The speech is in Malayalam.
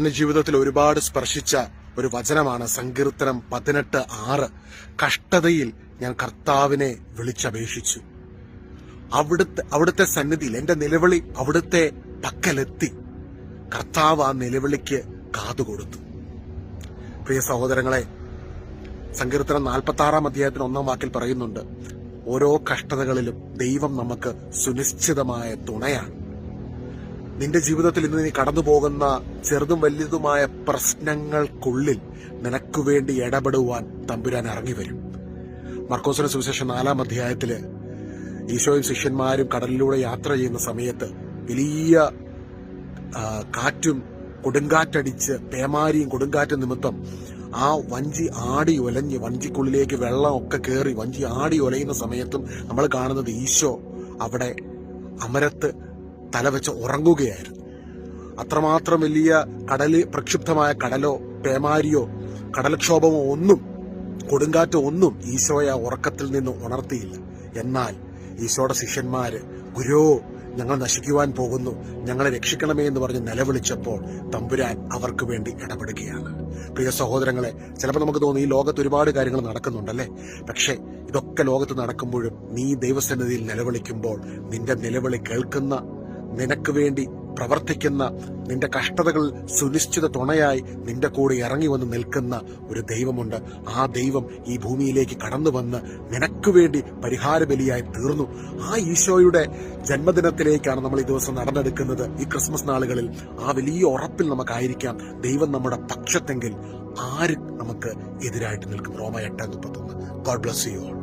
എന്റെ ജീവിതത്തിൽ ഒരുപാട് സ്പർശിച്ച ഒരു വചനമാണ് സങ്കീർത്തനം പതിനെട്ട് ആറ്. കഷ്ടതയിൽ ഞാൻ കർത്താവിനെ വിളിച്ചപേക്ഷിച്ചു. അവിടുത്തെ അവിടുത്തെ സന്നിധിയിൽ എന്റെ നിലവിളി അവിടുത്തെ പക്കലെത്തി. കർത്താവ് ആ നിലവിളിക്ക് കാതുകൊടുത്തു പ്രിയ സഹോദരങ്ങളെ സങ്കീർത്തനം നാൽപ്പത്തി ആറാം അധ്യായത്തിന് ഒന്നാം വാക്കിൽ പറയുന്നുണ്ട് ഓരോ കഷ്ടതകളിലും ദൈവം നമുക്ക് സുനിശ്ചിതമായ തുണയാണ്. നിന്റെ ജീവിതത്തിൽ ഇന്ന് നീ കടന്നു പോകുന്ന ചെറുതും വലുതുമായ പ്രശ്നങ്ങൾക്കുള്ളിൽ നിനക്ക് വേണ്ടി ഇടപെടുവാൻ തമ്പുരാൻ ഇറങ്ങി വരും. മർക്കോസിന് സുവിശേഷം നാലാം അധ്യായത്തിൽ ഈശോയും ശിഷ്യന്മാരും കടലിലൂടെ യാത്ര ചെയ്യുന്ന സമയത്ത് വലിയ കാറ്റും കൊടുങ്കാറ്റടിച്ച് പേമാരിയും കൊടുങ്കാറ്റും നിമിത്തം ആ വഞ്ചി ആടി ഒലഞ്ഞ് വഞ്ചിക്കുള്ളിലേക്ക് വെള്ളം ഒക്കെ കയറി വഞ്ചി ആടി ഒലയുന്ന സമയത്തും നമ്മൾ കാണുന്നത് ഈശോ അവിടെ അമരത്ത് തലവെച്ച് ഉറങ്ങുകയായിരുന്നു. അത്രമാത്രം വലിയ കടൽ പ്രക്ഷുബ്ധമായ കടലോ പേമാരിയോ കടൽക്ഷോഭമോ ഒന്നും കൊടുങ്കാറ്റോ ഒന്നും ഈശോയെ ഉറക്കത്തിൽ നിന്ന് ഉണർത്തിയില്ല. എന്നാൽ ഈശോയുടെ ശിഷ്യന്മാര് ഗുരോ ഞങ്ങൾ നശിക്കുവാൻ പോകുന്നു. ഞങ്ങളെ രക്ഷിക്കണമേ എന്ന് പറഞ്ഞ് നിലവിളിച്ചപ്പോൾ തമ്പുരാൻ അവർക്ക് വേണ്ടി ഇടപെടുകയാണ്. പ്രിയ സഹോദരങ്ങളെ ചിലപ്പോൾ നമുക്ക് തോന്നി ഈ ലോകത്ത് ഒരുപാട് കാര്യങ്ങൾ നടക്കുന്നുണ്ടല്ലേ? പക്ഷേ ഇതൊക്കെ ലോകത്ത് നടക്കുമ്പോഴും നീ ദൈവസന്നിധിയിൽ നിലവിളിക്കുമ്പോൾ നിന്റെ നിലവിളി കേൾക്കുന്ന നിനക്ക് വേണ്ടി പ്രവർത്തിക്കുന്ന നിന്റെ കഷ്ടതകൾ സുനിശ്ചിത തുണയായി നിന്റെ കൂടെ ഇറങ്ങി വന്ന് നിൽക്കുന്ന ഒരു ദൈവമുണ്ട്. ആ ദൈവം ഈ ഭൂമിയിലേക്ക് കടന്നു വന്ന് നിനക്ക് വേണ്ടി പരിഹാര ബലിയായി തീർന്നു. ആ ഈശോയുടെ ജന്മദിനത്തിലേക്കാണ് നമ്മൾ ഈ ദിവസം നടന്നെടുക്കുന്നത്. ഈ ക്രിസ്മസ് നാളുകളിൽ ആ വലിയ ഉറപ്പിൽ നമുക്കായിരിക്കാം ദൈവം നമ്മുടെ പക്ഷത്തെങ്കിൽ ആര് നമുക്ക് എതിരായിട്ട് നിൽക്കും റോമ എട്ട് മുപ്പത്തൊന്ന്. God bless you